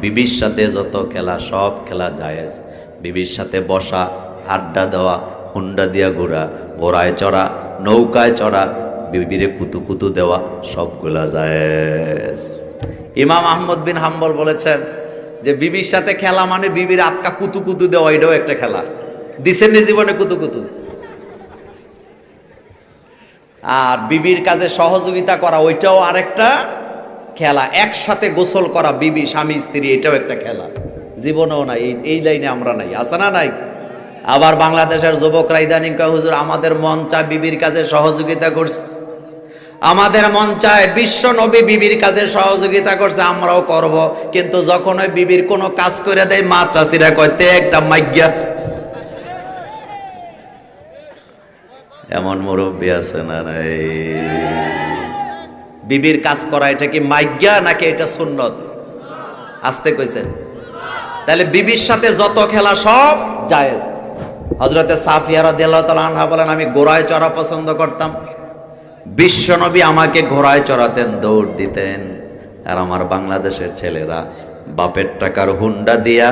বিবির সাথে যত খেলা, সব খেলা জায়েজ। বিবির সাথে বসা, আড্ডা দেওয়া, হুন্ডা দিয়া ঘোরা, ঘোড়ায় চড়া, নৌকায় চড়া, বিবিরে কুতু কুতু দেওয়া, সবগুলা জায়েজ। ইমাম আহমদ বিন হাম্বল বলেছেন যে, বিবির সাথে খেলা মানে বিবির আটকা কুতু কুতু দেওয়া এটাও একটা খেলা। দিছেন জীবনে কুতু কুতু? আর বিবির কাজে সহযোগিতা করা, ওইটাও আরেকটা খেলা, একসাথে গোসল করা বিবি, স্বামী, স্ত্রী, এটাও একটা খেলা। জীবনেও নাই, এই এই লাইনে আমরা নাই। আছে না নাই? আবার বাংলাদেশের যুবকরা ইদানিং কয়, হুজুর, আমাদের মন চায় বিবির কাজে সহযোগিতা করছে। আমাদের মন চায় বিশ্ব নবী বিবির কাজে সহযোগিতা করছে, আমরাও করব। কিন্তু যখন ওই বিবির কোনো কাজ করে দেয়, মা চাষিরা কয়তে একটা মাইজ্ঞা এমন মুরব্বী আছে না নাই? বিবির কাজ করা, এটা কি মাইজ্ঞা নাকি এটা সুন্নত? আসতে কইছেন। তাহলে বিবির সাথে যত খেলা সব জায়েজ। হজরতে সাফিয়া রাদিয়াল্লাহু তাআলা আনহা বলেন, আমি ঘোড়ায় চড়া পছন্দ করতাম। বিশ্বনবী আমাকে ঘোড়ায় চড়াতেন, দৌড় দিতেন। আর আমার বাংলাদেশের ছেলেরা, বাপের টাকার হুন্ডা দিয়া,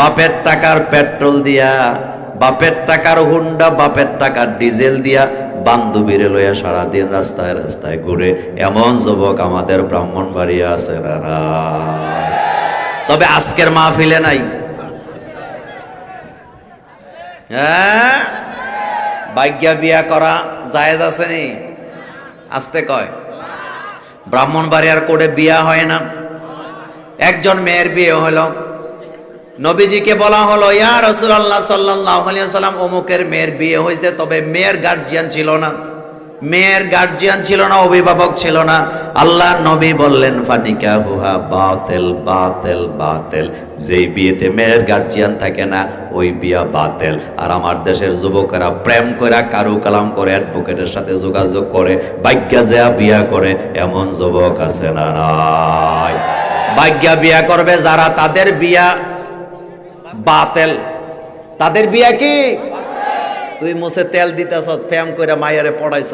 বাপের টাকার পেট্রোল দিয়া, বাপের টাকার হুন্ডা, বাপের টাকার ডিজেল দিয়া বান্ধবীরে লইয়া সারাদিন রাস্তায় রাস্তায় ঘুরে এমন যুবক আমাদের ব্রাহ্মণ বাড়ি আছে তবে আজকের মাহফিলে নাই। হ্যাঁ? ভাগ্যা বিয়া করা জায়েজ আছে নি? আসতে কয়। ব্রাহ্মণ বাড়িয়ার কোডে বিয়া হয় না। একজন মেয়ের বিয়ে হলো। নবীজিকে বলা হলো, ইয়া রসুল্লাহ সাল্লাহ সাল্লাম অমুকের মেয়ের বিয়ে হয়েছে, তবে মেয়ের গার্জিয়ান ছিল না। মেয়ের গার্জিয়ান ছিল না, অভিভাবক ছিল না। আল্লাহ নবী বললেন ফানিকা হুহা বাতেল বাতেল বাতেল। যেই বিয়েতে মেয়ের গার্জিয়ান থাকে না, ওই বিয়া বাতেল। আর আমার দেশের যুবকেরা প্রেম করে কারু কালাম করে, অ্যাডভোকেটের সাথে যোগাযোগ করে ভাগ্যা যেয়া বিয়া করে, এমন যুবক আছে না ভাগ্যা বিয়া করবে যারা তাদের বিয়া বাতেল। তাদের বিয়া কি? তুই মুছে তেল দিতেছ ফ্যাম করে মায়েরে পড়াইছ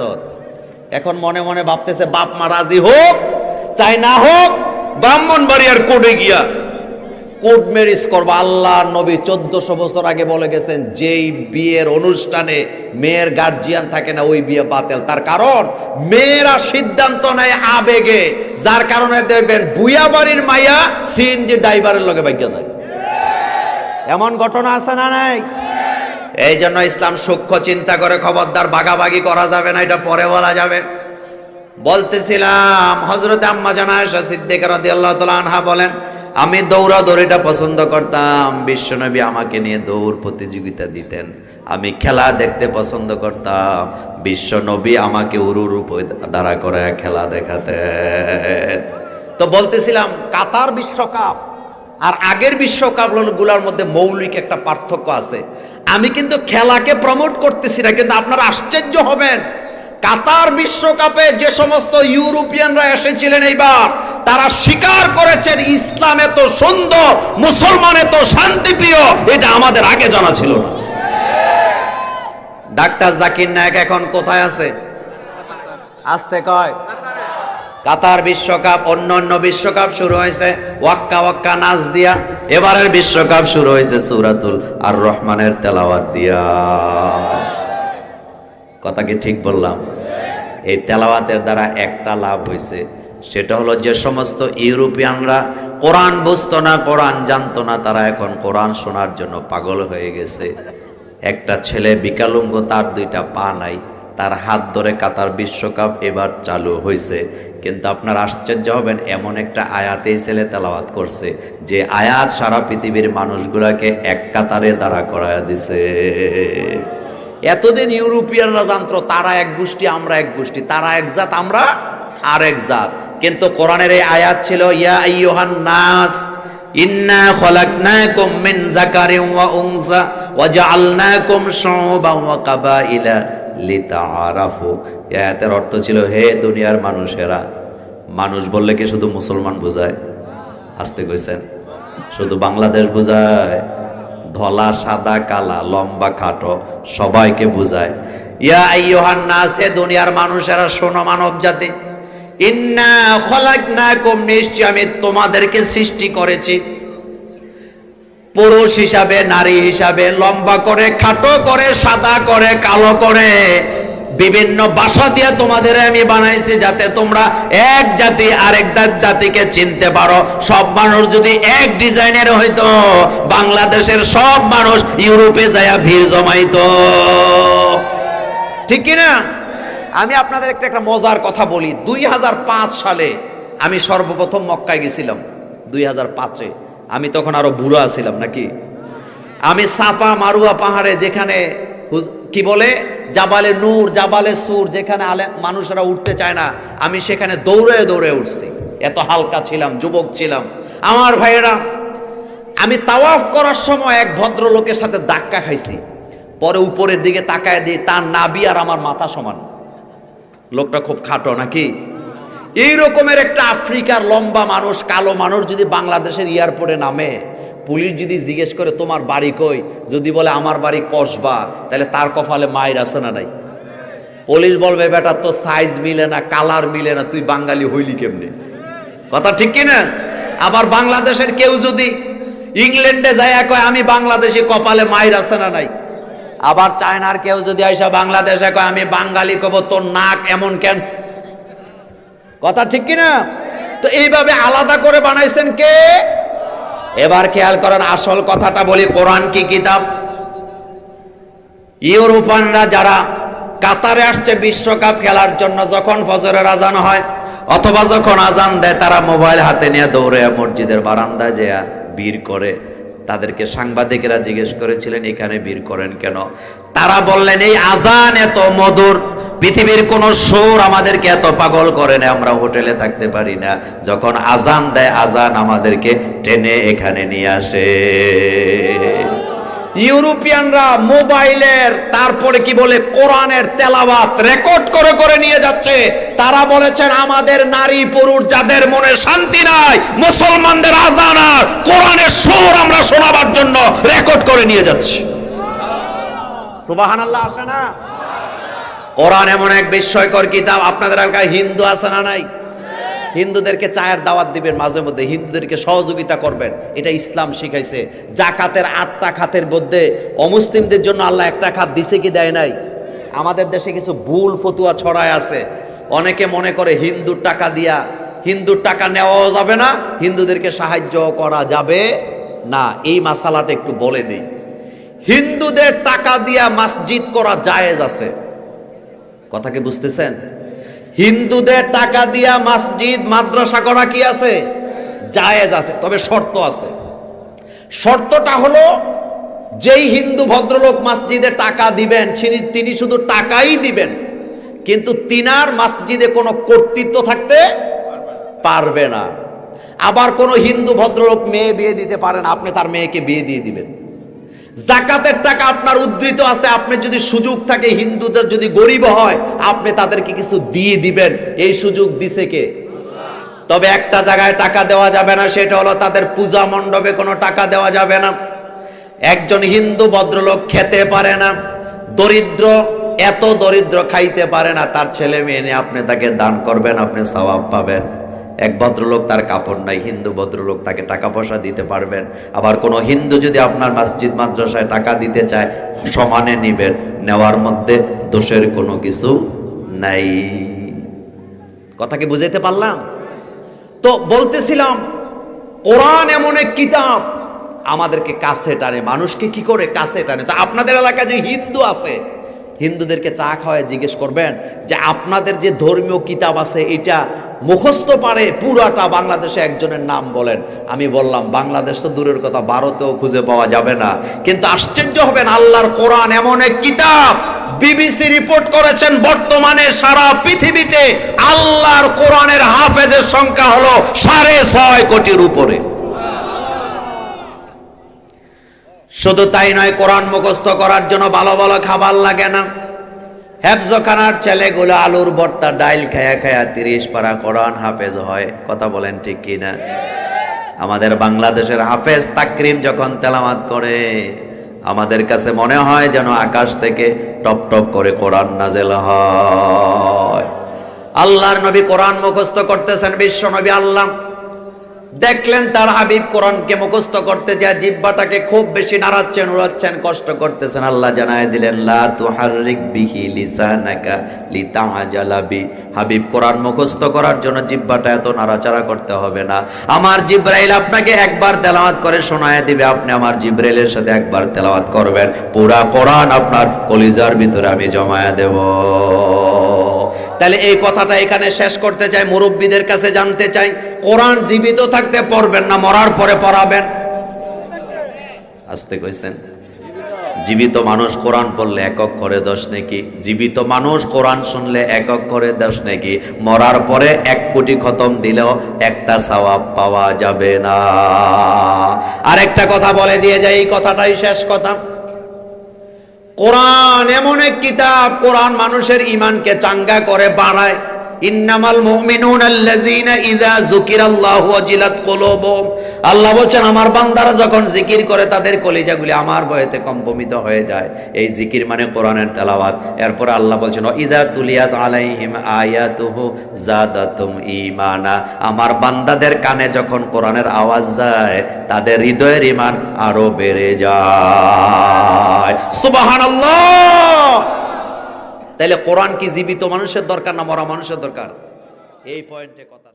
এখন মনে মনে ভাবতেছে, বাপ মা রাজি হোক, চাই না হোক ব্রাহ্মণ বাড়িয়ার কোর্টে গিয়া কোর্ট ম্যারেজ করব। আল্লাহ নবী চোদ্দশো বছর আগে বলে গেছেন, যেই বিয়ের অনুষ্ঠানে মেয়ের গার্জিয়ান থাকে না, ওই বিয়ে বাতেল। তার কারণ, মেয়েরা সিদ্ধান্ত নেয় আবেগে। যার কারণে দেখবেন, বুয়া বাড়ির মাইয়া সিএনজি ড্রাইভারের লগে বাইকে যায়। এমন ঘটনা আছে না নাই? এই জন্য ইসলাম সূক্ষ্ম চিন্তা করে খবরদার বাগাবাগি করা যাবে না, এটা পরে বলা যাবে। বলতেছিলাম হজরত আম্মা জানা আয়েশা সিদ্দিকা আনহা বলেন, আমি দৌড়াদৌড়িটা পছন্দ করতাম, বিশ্বনবী আমাকে নিয়ে দৌড় প্রতিযোগিতা দিতেন। আমি খেলা দেখতে পছন্দ করতাম, বিশ্বনবী আমাকে উরুর উপর দাঁড়া করে খেলা দেখাতেন। তো বলতেছিলাম, কাতার বিশ্বকাপ আর আগের বিশ্বকাপগুলার মধ্যে মৌলিক একটা পার্থক্য আছে। আমি কিন্তু খেলাকে প্রমোট করতেছি না, কিন্তু আপনারা আশ্চর্য হবেন। কাতার বিশ্বকাপে যে সমস্ত ইউরোপিয়ানরা এসেছিলেন এইবার, তারা স্বীকার করেছেন, ইসলাম এত সুন্দর, মুসলমান এত শান্তিপ্রিয়। এটা আমাদের আগে জানা ছিল না। ডাক্তার জাকির নায়ক এখন কোথায় আছে? আসতে কয়। কাতার বিশ্বকাপ, অন্য অন্য বিশ্বকাপ শুরু হয়েছে। ওয়াক্কা ওয়াক্কা নাচ দিয়া, এবারের বিশ্বকাপ শুরু হয়েছে সুরাতুল আর রহমানের তেলাওয়াত দিয়া। কথা কি ঠিক বললাম? এই তেলাওয়াতের দ্বারা একটা লাভ হয়েছে, সেটা হলো যে সমস্ত ইউরোপিয়ানরা কোরআন বুঝতো না, কোরআন জানতো না, তারা এখন কোরআন শোনার জন্য পাগল হয়ে গেছে। একটা ছেলে বিকালুঙ্গ তার দুইটা পা নাই, তার হাত ধরে কাতার বিশ্বকাপ এবার চালু হয়েছে। কিন্তু আপনার আশ্চর্য হবেন, এমন একটা আয়াতেই ছেলে তেলাওয়াত করছে, যে আয়াত সারা পৃথিবীর মানুষগুলাকে এক কাতারে দাঁড়া করায় দিছে। এতদিন ইউরোপিয়ানরা জানতো, তারা এক গোষ্ঠী, আমরা এক গোষ্ঠী, তারা এক জাত, আমরা আর এক জাত। কিন্তু কোরআনের এই আয়াত ছিল, ইয়া আইয়ুহান নাস, ইন্না খলাকনাকুম মিন যাকারিন ওয়া উনসা, ওয়া জাআলনাকুম শুউবান ওয়া কাবাইলা। লিতাআরাফু। এই আয়াতের অর্থ ছিল, হে দুনিয়ার মানুষেরা, মানুষ বললে কি শুধু মুসলমান বোঝায়? আসতে কইছেন। শুধু বাংলাদেশ বোঝায়, ধলা, সাদা, কালা, লম্বা, খাটো, সবাইকে বুঝায়। ইয়া আইয়ুহান নাস, হে দুনিয়ার মানুষেরা, শোনো মানব জাতি, ইন্না খলাকনাকুম, নিশ্চয় আমি তোমাদেরকে সৃষ্টি করেছি। পুরুষ হিসাবে, নারী হিসাবে, লম্বা করে, খাটো করে, সাদা করে, কালো করে, বিভিন্ন বাসা দিয়ে তোমাদের আমি বানাইছি যাতে তোমরা এক জাতি আরেকটা জাতিকে চিনতে পারো। সব মানুষ যদি এক ডিজাইনের হইতো, বাংলাদেশের সব মানুষ ইউরোপে যায়া ভিড় জমাইতো। ঠিক কিনা আমি আপনাদের একটা একটা মজার কথা বলি। দুই হাজার পাঁচ সালে আমি সর্বপ্রথম মক্কায় গেছিলাম। দুই হাজার পাঁচে। আমি তখন আরও বুড়ো আছিলাম নাকি? আমি সাপা মারুয়া পাহাড়ে যেখানে কি বলে? জাবালে নূর, জাবালে সুর, যেখানে আলে মানুষরা উঠতে চায় না, আমি সেখানে দৌড়ে দৌড়ে উঠছি। এত হালকা ছিলাম, যুবক ছিলাম। আমার ভাইয়েরা, আমি তাওয়াফ করার সময় এক ভদ্রলোকের সাথে ধাক্কা খাইছি। পরে উপরের দিকে তাকায় দিই, তার নাবি আর আমার মাথা সমান। লোকটা খুব খাটো নাকি? এই রকমের একটা আফ্রিকার লম্বা মানুষ, কালো মানুষ যদি বাংলাদেশের এয়ারপোর্টে নামে, পুলিশ যদি জিজ্ঞেস করে, তোমার বাড়ি কই? যদি বলে, আমার বাড়ি কসবা। তাহলে তার কপালে মায়ের আছে না নাই? পুলিশ বলবে, বেটা তো সাইজ মিলে না কালার মিলে না, তুই বাঙালি হইলি কেমনে? কথা ঠিক কি না? আবার বাংলাদেশের কেউ যদি ইংল্যান্ডে যায় কয়, আমি বাংলাদেশি, কপালে মায়ের আছে না নাই? আবার চায়নার কেউ যদি আইসা বাংলাদেশে কয়, আমি বাঙালি কব, তোর নাক এমন কেন? কথা ঠিক কি না তো এইভাবে আলাদা করে বানাইছেন কে? এবার খেয়াল করেন, আসল কথাটা বলি, কোরআন কি কিতাব? ইউরোপানরা যারা কাতারে আসছে বিশ্বকাপ খেলার জন্য, যখন ফজরের আজান হয়, অথবা যখন আজান দেয়, তারা মোবাইল হাতে নিয়ে দৌড়ে মসজিদের বারান্দায় যে বীর করে। তাদেরকে সাংবাদিকেরা জিজ্ঞেস করেছিলেন, এখানে বীর করেন কেন? তারা বললেন, এই আজান এত মধুর, পৃথিবীর কোন সুর আমাদেরকে এত পাগল করে না, আমরা হোটেলে থাকতে পারি না। যখন আজান দেয়, আজান আমাদেরকে টেনে এখানে নিয়ে আসে। ইউরোপিয়ানরা মোবাইলের, তারপরে কি বলে, কোরআনের তেলাওয়াত রেকর্ড করে করে নিয়ে যাচ্ছে। তারা বলেছেন, আমাদের নারী পুরুষ যাদের মনে শান্তি নাই, মুসলমানদের আজান আর কোরআনের সুর আমরা শোনাবার জন্য রেকর্ড করে নিয়ে যাচ্ছি। সুবাহানাল্লাহ, আসে না? কোরআন এমন এক বিস্ময়কর কিতাব। আপনাদের এলাকায় হিন্দু আছে না নাই? হিন্দুদেরকে চায়ের দাওয়াত দিবেন মাঝে মধ্যে, হিন্দুদেরকে সহযোগিতা করবেন। এটা ইসলাম শিখাইছে। জাকাতের আটটা খাতের মধ্যে অমুসলিমদের জন্য আল্লাহ একটা খাত দিছে কি দেয় নাই? আমাদের দেশে কিছু ভুল ফতুয়া ছড়ায় আছে। অনেকে মনে করে হিন্দুর টাকা দিয়া, হিন্দুর টাকা নেওয়াও যাবে না, হিন্দুদেরকে সাহায্য করা যাবে না। এই মাসালাটা একটু বলে দিই। হিন্দুদের টাকা দিয়া মসজিদ করা জায়েজ আছে। কথা কি বুঝতেছেন? হিন্দুদের টাকা দিয়া মসজিদ, মাদ্রাসা করা কি আছে? জায়েজ আছে, তবে শর্ত আছে। শর্তটা হলো, যেই হিন্দু ভদ্রলোক মসজিদে টাকা দিবেন, তিনি তিনি শুধু টাকাই দিবেন, কিন্তু তিনার মসজিদে কোনো কর্তৃত্ব থাকতে পারবে না। আবার কোনো হিন্দু ভদ্রলোক মেয়ে বিয়ে দিতে পারেন আপনি তার মেয়েকে বিয়ে দিয়ে দিবেন। জাকাতের টাকা আপনার উদ্ধৃত আছে, আপনি যদি সুযোগ থাকে, হিন্দুদের যদি গরিব হয়, আপনি তাদেরকে কিছু দিয়ে দিবেন। এই সুযোগ দিছে কে? তবে একটা জায়গায় টাকা দেওয়া যাবে না, সেটা হলো তাদের পূজা মণ্ডপে কোনো টাকা দেওয়া যাবে না। একজন হিন্দু ভদ্রলোক খেতে পারে না, দরিদ্র, এত দরিদ্র খাইতে পারে না, তার ছেলে মেয়ে নিয়ে আপনি তাকে দান করবেন, আপনি সওয়াব পাবেন। এক ভদ্রলোক তার কাপড় নাই, হিন্দু ভদ্রলোক তাকে টাকা পয়সা দিতে পারবেন। আবার কোনো হিন্দু যদি আপনার মসজিদ, মাদ্রাসায় টাকা দিতে চায়, সমানে নিবেন, নেওয়ার মধ্যে দোষের কোনো কিছু নাই। কথা কি বুঝাইতে পারলাম? তো বলতেছিলাম, কোরআন এমন এক কিতাব, আমাদেরকে কাছে টানে, মানুষকে কি করে কাছে টানে? তো আপনাদের এলাকায় যে হিন্দু আছে হিন্দুদেরকে চা খাওয়ায় জিজ্ঞেস করবেন যে আপনাদের যে ধর্মীয় কিতাব আছে, এটা মুখস্থ পারে পুরাটা বাংলাদেশে একজনের নাম বলেন। আমি বললাম, বাংলাদেশ তো দূরের কথা, ভারতেও খুঁজে পাওয়া যাবে না। কিন্তু আশ্চর্য হবেন, আল্লাহর কোরআন এমন এক কিতাব। বিবিসি রিপোর্ট করেছেন, বর্তমানে সারা পৃথিবীতে আল্লাহর কোরআনের হাফেজের সংখ্যা হলো সাড়ে ছয় কোটির উপরে। শুধু তাই নয়, কোরআন মুখস্থ করার জন্য ভালো ভালো খাবার লাগে না। হেফজখানার ছেলেগুলো আলুর ভর্তা, ডাইল খায়া খায়া তিরিশ পারা কোরআন হাফেজ হয়। কথা বলেন ঠিক কি না আমাদের বাংলাদেশের হাফেজ তাকরিম যখন তেলামাত করে, আমাদের কাছে মনে হয় যেন আকাশ থেকে টপ টপ করে কোরআন নাজেল হয়। আল্লাহর নবী কোরআন মুখস্থ করতেছেন, বিশ্ব নবী আল্লাহ। দেখলেন তার হাবিব কোরআনকে মুখস্থ করতে যায়, জিব্বাটাকে খুব বেশি নাড়াচ্ছেন, উড়াচ্ছেন, কষ্ট করতেছেন। আল্লাহ জানায় দিলেন, লা তুহাররিক বিহি লিসানাকা লিতাআজালা বি। হাবিব কোরআন মুখস্থ করার জন্য জিব্বাটা এত নাড়াচাড়া করতে হবে না। আমার জিব্রাইল আপনাকে একবার তেলাওয়াত করে শোনায় দিবে, আপনি আমার জিব্রাইলের সাথে একবার তেলাওয়াত করবেন। পুরা কোরআন আপনার কলিজার ভিতরে আমি জমায়া দেব। তাহলে এই কথাটা এখানে শেষ করতে চাই, মুরব্বীদের কাছে জানতে চাই। কোরআন জীবিত থাকতে পড়বেন না, মরার পরে পড়াবেন। আসতে কইছেন। জীবিত মানুষ কোরআন পড়লে একক করে দশ নাকি? জীবিত মানুষ কোরআন শুনলে একক করে দশ নাকি? মরার পরে এক কোটি খতম দিলেও একটা সওয়াব পাওয়া যাবে না। আর একটা কথা বলে দিয়ে যাই, এই কথাটাই শেষ কথা। কোরআন এমন এক কিতাব, কোরআন মানুষের ইমানকে চাঙ্গা করে বাড়ায়। আমার বান্দারা যখন জিকির করে, তাদের কলিজাগুলি আমার কম্পমিত হয়ে যায়। এই জিকির মানে কোরআনের এরপর আল্লাহ তুলিয়াত আলাইহিম আমার বান্দাদের কানে যখন কোরআনের আওয়াজ যায়, তাদের হৃদয়ের ঈমান আরও বেড়ে যায়। সুবহানাল্লাহ! তাহলে কোরআন কি জীবিত মানুষের দরকার না মরা মানুষের দরকার? এই পয়েন্টে কথা